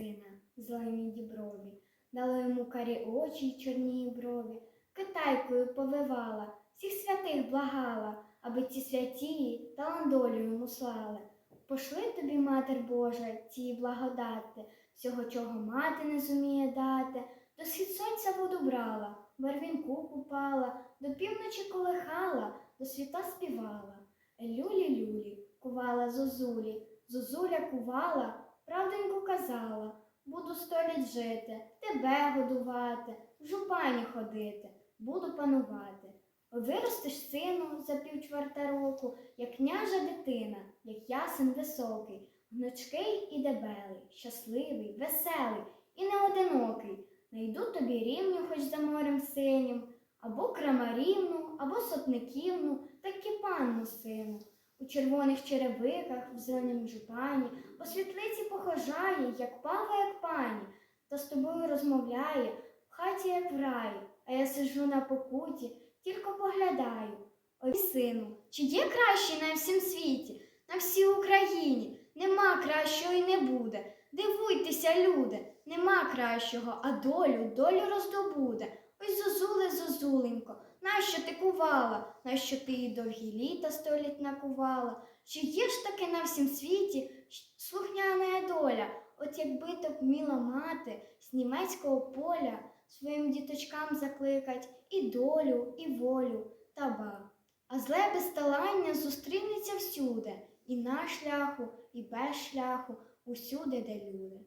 сина, зелені діброві, дала йому карі очі й чорні брові, китайкою повивала, всіх святих благала, аби ці святі талан долю йому слали. Пошли тобі, Матер Божа, ці благодати, всього, чого мати не зуміє дати, до схід сонця воду брала, барвінку купала, до півночі колихала, до світа співала. Люлі-люлі, кувала зозулі, зозуля кувала, казала, жити, тебе годувати, в жупані ходити, буду панувати. Виростеш сину за півчверта року, як княжа дитина, як ясен високий, гнучкий і дебелий, щасливий, веселий і неодинокий. Найду тобі рівню, хоч за морем синім, або крамарівну, або сотниківну, так і панну сину. У червоних черевиках, в зеленім жупані, по світлиці похожає, як пава, як пані, та з тобою розмовляє, в хаті, як в раї, а я сижу на покуті, тільки поглядаю. Ой, сину, чи є кращий на всім світі, на всій Україні? Нема кращого і не буде. Дивуйтеся, люди, нема кращого, а долю, долю роздобуде. Ой, зозуле, зозуленько, нащо ти кувала? Нащо ти її довгі літа сто літ накувала? Чи є ж таки на всім світі слухняна доля? От якби то вміла мати з німецького поля своїм діточкам закликать і долю, і волю, та ба. А зле безталання зустрінеться всюди, і на шляху, і без шляху, усюди, де люди.